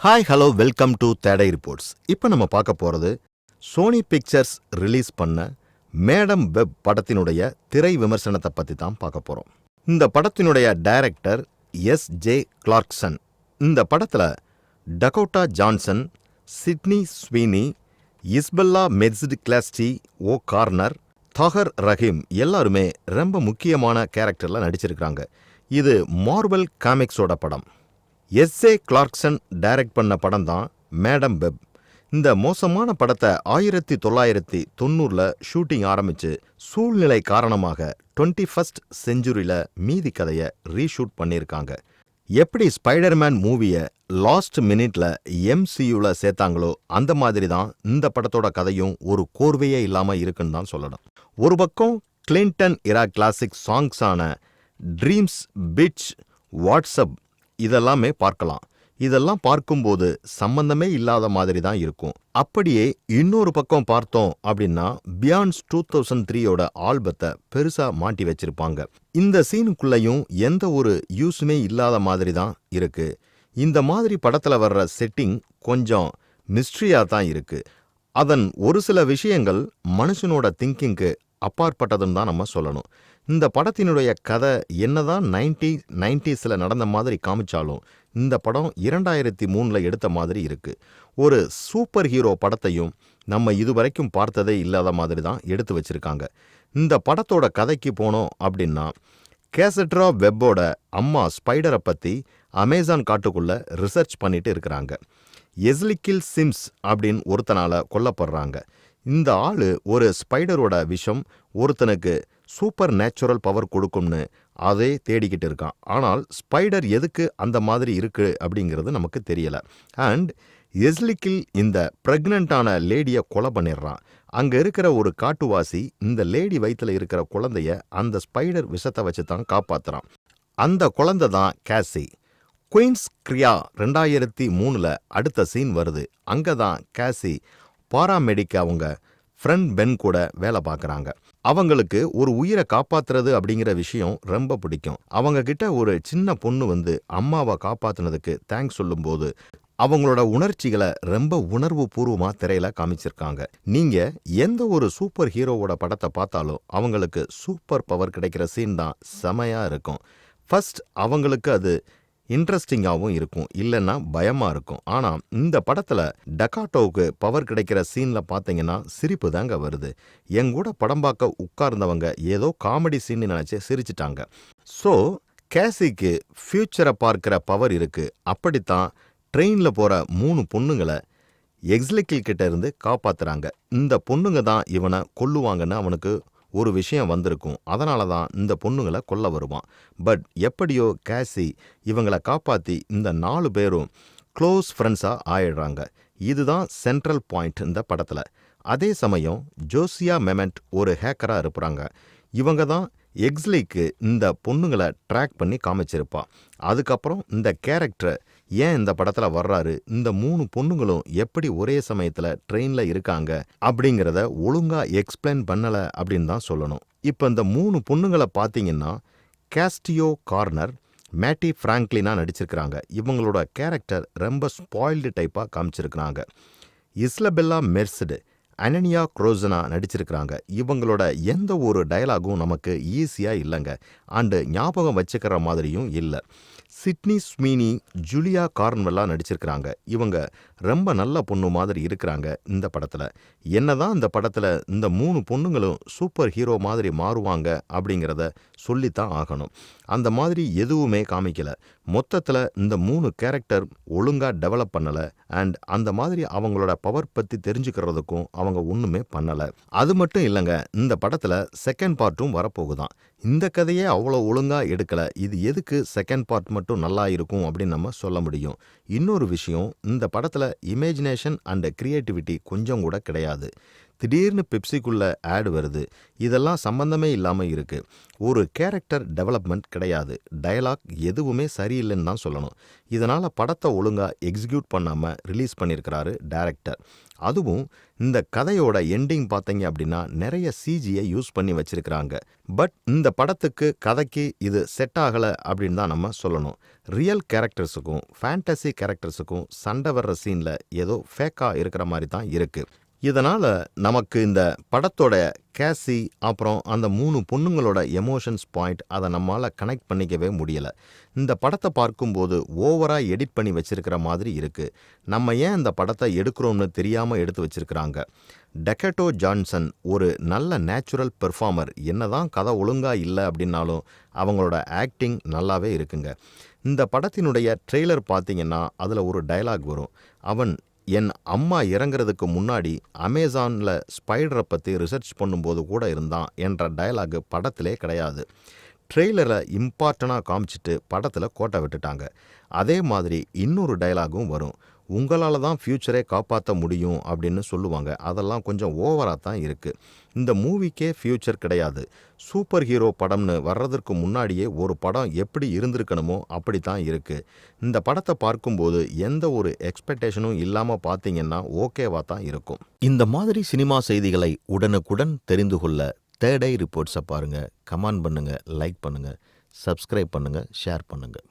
Hi hello welcome to today reports இப்போ நம்ம பார்க்க போகிறது சோனி பிக்சர்ஸ் ரிலீஸ் பண்ண மேடம் வெப் படத்தினுடைய திரை விமர்சனத்தை பற்றி தான் பார்க்க போகிறோம் இந்த படத்தினுடைய டைரக்டர் எஸ் ஜே கிளார்க்சன் இந்த படத்தில் Dakota Johnson Sydney Sweeney Isabela Merced Celeste O'Connor Tahar Rahim எல்லாருமே ரொம்ப முக்கியமான கேரக்டரில் நடிச்சிருக்கிறாங்க. இது மார்வல் காமிக்ஸோட படம். எஸ்ஏ கிளார்க்சன் டைரக்ட் பண்ண படம் தான் மேடம் வெப். இந்த மோசமான படத்தை ஆயிரத்தி தொள்ளாயிரத்தி தொண்ணூறில் ஷூட்டிங் ஆரம்பித்து சூழ்நிலை காரணமாக டுவெண்ட்டி ஃபஸ்ட் செஞ்சுரியில் மீதி கதையை ரீஷூட் பண்ணியிருக்காங்க. எப்படி ஸ்பைடர்மேன் மூவியை லாஸ்ட் மினிட்ல எம்சியூல சேர்த்தாங்களோ அந்த மாதிரி தான் இந்த படத்தோட கதையும் ஒரு கோர்வையே இல்லாமல் இருக்குன்னு தான் சொல்லணும். ஒரு பக்கம் கிளின்டன் இரா கிளாசிக் சாங்ஸான ட்ரீம்ஸ் பிட்ச் வாட்ஸ்அப் இதெல்லாமே பார்க்கலாம். இதெல்லாம் பார்க்கும்போது சம்பந்தமே இல்லாத மாதிரி தான் இருக்கும். அப்படியே இன்னொரு பக்கம் பார்த்தோம் அப்படின்னா பியாண்ட்ஸ் டூ தௌசண்ட் த்ரீயோட ஆல்பத்தை பெருசா மாட்டி வச்சிருப்பாங்க. இந்த சீனுக்குள்ளேயும் எந்த ஒரு யூஸுமே இல்லாத மாதிரி தான் இருக்கு. இந்த மாதிரி படத்துல வர்ற செட்டிங் கொஞ்சம் மிஸ்ட்ரியா தான் இருக்கு. அதன் ஒரு சில விஷயங்கள் மனுஷனோட திங்கிங்க்கு அப்பாற்பட்டதுன்னு தான் நம்ம சொல்லணும். இந்த படத்தினுடைய கதை என்னதான் நைன்டி நைன்டிஸில் நடந்த மாதிரி காமிச்சாலும் இந்த படம் இரண்டாயிரத்தி மூணில் எடுத்த மாதிரி இருக்குது ஒரு சூப்பர் ஹீரோ படத்தையும் நம்ம இதுவரைக்கும் பார்த்ததே இல்லாத மாதிரி தான் எடுத்து வச்சிருக்காங்க. இந்த படத்தோட கதைக்கு போனோம் அப்படின்னா கேசட்ரா வெப்போட அம்மா ஸ்பைடரை பற்றி அமேசான் காட்டுக்குள்ளே ரிசர்ச் பண்ணிட்டு இருக்கிறாங்க. எஸ்லிக்கில் சிம்ஸ் அப்படின்னு ஒருத்தனால கொல்லப்படுறாங்க. இந்த ஆளு ஒரு ஸ்பைடரோட விஷம் ஒருத்தனுக்கு சூப்பர் நேச்சுரல் பவர் கொடுக்கும்னு அதே தேடிக்கிட்டு இருக்கான். ஆனால் ஸ்பைடர் எதுக்கு அந்த மாதிரி இருக்கு அப்படிங்கிறது நமக்கு தெரியல. அண்ட் எஸ்லிக்கில் இந்த ப்ரெக்னென்ட்டான லேடியை கொலை பண்ணிடுறான். அங்க இருக்கிற ஒரு காட்டுவாசி இந்த லேடி வயித்துல இருக்கிற குழந்தைய அந்த ஸ்பைடர் விஷத்தை வச்சு தான் காப்பாத்துறான். அந்த குழந்தை தான் கேசி குயின்ஸ் கிரியா ரெண்டாயிரத்தி மூணுல அடுத்த சீன் வருது. அங்கே தான் கேசி பாராமெடிக் அவங்க ஃப்ரெண்ட் பென் கூட வேலை பார்க்குறாங்க. அவங்களுக்கு ஒரு உயிரை காப்பாத்துறது அப்படிங்கிற விஷயம் ரொம்ப பிடிக்கும். அவங்க கிட்ட ஒரு சின்ன பொண்ணு வந்து அம்மாவை காப்பாத்துனதுக்கு தேங்க்ஸ் சொல்லும்போது அவங்களோட உணர்ச்சிகளை ரொம்ப உணர்வு பூர்வமாக திரையில காமிச்சிருக்காங்க. நீங்க எந்த ஒரு சூப்பர் ஹீரோவோட படத்தை பார்த்தாலும் அவங்களுக்கு சூப்பர் பவர் கிடைக்கிற சீன் தான் செமையா இருக்கும். ஃபர்ஸ்ட் அவங்களுக்கு அது இன்ட்ரெஸ்டிங்காகவும் இருக்கும் இல்லைன்னா பயமாக இருக்கும். ஆனால் இந்த படத்தில் டக்காட்டோவுக்கு பவர் கிடைக்கிற சீனில் பார்த்தீங்கன்னா சிரிப்பு தாங்க வருது. என் கூட படம் பார்க்க உட்கார்ந்தவங்க ஏதோ காமெடி சீன் நினச்சி சிரிச்சிட்டாங்க. ஸோ கேசிக்கு ஃப்யூச்சரை பார்க்கிற பவர் இருக்குது அப்படித்தான் ட்ரெயினில் போகிற மூணு பொண்ணுங்களை எக்ஸ்லிக்கில் கிட்ட இருந்து காப்பாத்துறாங்க. இந்த பொண்ணுங்க தான் இவனை கொல்லுவாங்கன்னு அவனுக்கு ஒரு விஷயம் வந்திருக்கும். அதனால தான் இந்த பொண்ணுங்களை கொல்ல வருவான். பட் எப்படியோ கேசி இவங்களை காப்பாற்றி இந்த நாலு பேரும் க்ளோஸ் ஃப்ரெண்ட்ஸாக ஆயிடுறாங்க. இதுதான் சென்ட்ரல் பாயிண்ட் இந்த படத்தில். அதே சமயம் ஜோசியா மெமெண்ட் ஒரு ஹேக்கராக இருப்பாங்க. இவங்க தான் எக்ஸ்லிக்கு இந்த பொண்ணுங்களை ட்ராக் பண்ணி காமிச்சிருப்பா. அதுக்கப்புறம் இந்த கேரக்டரை ஏன் இந்த படத்தில் வர்றாரு? இந்த மூணு பொண்ணுங்களும் எப்படி ஒரே சமயத்தில் ட்ரெயினில் இருக்காங்க? அப்படிங்கிறத ஒழுங்கா எக்ஸ்பிளைன் பண்ணலை அப்படின்னு தான் சொல்லணும். இப்போ இந்த மூணு பொண்ணுங்களை பார்த்தீங்கன்னா கேஸ்டியோ கார்னர் மேட்டி ஃப்ராங்க்லினா நடிச்சிருக்கிறாங்க. இவங்களோட கேரக்டர் ரொம்ப ஸ்பாயில்டு டைப்பாக காமிச்சிருக்கிறாங்க. இஸ்லபெல்லா மெர்சடு அனனியா குரோசனா நடிச்சிருக்கிறாங்க. இவங்களோட எந்த ஒரு டயலாகும் நமக்கு ஈஸியாக இல்லைங்க. அண்டு ஞாபகம் வச்சுக்கிற மாதிரியும் இல்லை. சிட்னி ஸ்மீனி ஜூலியா கார்ன்வெல்லாம் நடிச்சிருக்கிறாங்க. இவங்க ரொம்ப நல்ல பொண்ணு மாதிரி இருக்கிறாங்க இந்த படத்தில். என்னதான் இந்த படத்தில் இந்த மூணு பொண்ணுங்களும் சூப்பர் ஹீரோ மாதிரி மாறுவாங்க அப்படிங்கிறத சொல்லித்தான் ஆகணும். அந்த மாதிரி எதுவுமே காமிக்கல. மொத்தத்தில் இந்த மூணு கேரக்டர் ஒழுங்காக டெவலப் பண்ணலை. அண்ட் அந்த மாதிரி அவங்களோட பவர் பற்றி தெரிஞ்சுக்கிறதுக்கும் அவங்க ஒன்றுமே பண்ணலை. அது மட்டும் இல்லைங்க இந்த படத்தில் செகண்ட் பார்ட்டும் வரப்போகுதான். இந்த கதையே அவ்வளோ ஒழுங்காக எடுக்கலை. இது எதுக்கு செகண்ட் பார்ட் மட்டும் நல்லா இருக்கும் அப்படின்னு நம்ம சொல்ல முடியும். இன்னொரு விஷயம் இந்த படத்தில் இமேஜினேஷன் அண்ட் க்ரியேட்டிவிட்டி கொஞ்சம் கூட கிடையாது. திடீர்னு பெப்சிக்குள்ள ஆட் வருது. இதெல்லாம் சம்பந்தமே இல்லாமல் இருக்கு. ஒரு கேரக்டர் டெவலப்மெண்ட் கிடையாது. டயலாக் எதுவுமே சரியில்லைன்னு தான் சொல்லணும். இதனால் படத்தை ஒழுங்காக எக்ஸிக்யூட் பண்ணாமல் ரிலீஸ் பண்ணியிருக்கிறாரு டேரக்டர். அதுவும் இந்த கதையோட எண்டிங் பார்த்தீங்க அப்படின்னா நிறைய சிஜியை யூஸ் பண்ணி வச்சிருக்கிறாங்க. பட் இந்த படத்துக்கு கதைக்கு இது செட் ஆகலை அப்படின்னு தான் நம்ம சொல்லணும். ரியல் கேரக்டர்ஸுக்கும் ஃபேண்டசி கேரக்டர்ஸுக்கும் சண்டை வர்ற சீனில் ஏதோ ஃபேக்காக இருக்கிற மாதிரி தான் இருக்குது இதனால் நமக்கு இந்த படத்தோட கேசி அப்புறம் அந்த மூணு பொண்ணுங்களோட எமோஷன்ஸ் பாயிண்ட் அதை நம்மளால் கனெக்ட் பண்ணிக்கவே முடியலை. இந்த படத்தை பார்க்கும்போது ஓவராக எடிட் பண்ணி வச்சுருக்கிற மாதிரி இருக்குது நம்ம ஏன் இந்த படத்தை எடுக்கிறோம்னு தெரியாமல் எடுத்து வச்சுருக்கிறாங்க? டெக்கட்டோ ஜான்சன் ஒரு நல்ல நேச்சுரல் பெர்ஃபார்மர் என்னதான் கதை ஒழுங்காக இல்லை அப்படின்னாலும் அவங்களோட ஆக்டிங் நல்லாவே இருக்குங்க. இந்த படத்தினுடைய ட்ரெய்லர் பார்த்தீங்கன்னா அதில் ஒரு டயலாக் வரும். அவன் என் அம்மா இறங்குறதுக்கு முன்னாடி அமேசானில் ஸ்பைடரை பற்றி ரிசர்ச் பண்ணும்போது கூட இருந்தான் என்ற டயலாக் படத்திலே கிடையாது. ட்ரெய்லரை இம்பார்ட்டனாக காமிச்சிட்டு படத்தில் கோட்டை விட்டுட்டாங்க. அதே மாதிரி இன்னொரு டயலாகும் வரும். உங்களால் தான் ஃப்யூச்சரே காப்பாற்ற முடியும் அப்படின்னு சொல்லுவாங்க. அதெல்லாம் கொஞ்சம் ஓவராக தான் இருக்குது இந்த மூவிக்கே ஃப்யூச்சர் கிடையாது. சூப்பர் ஹீரோ படம்னு வர்றதற்கு முன்னாடியே ஒரு படம் எப்படி இருந்திருக்கணுமோ அப்படி தான் இருக்குது இந்த படத்தை பார்க்கும்போது எந்த ஒரு எக்ஸ்பெக்டேஷனும் இல்லாமல் பார்த்தீங்கன்னா ஓகேவாக தான் இருக்கும். இந்த மாதிரி சினிமா செய்திகளை உடனுக்குடன் தெரிந்து கொள்ள தேர்ட் ஐ ரிப்போர்ட்ஸை பாருங்கள் கமெண்ட் பண்ணுங்கள் லைக் பண்ணுங்கள் சப்ஸ்கிரைப் பண்ணுங்கள் ஷேர் பண்ணுங்கள்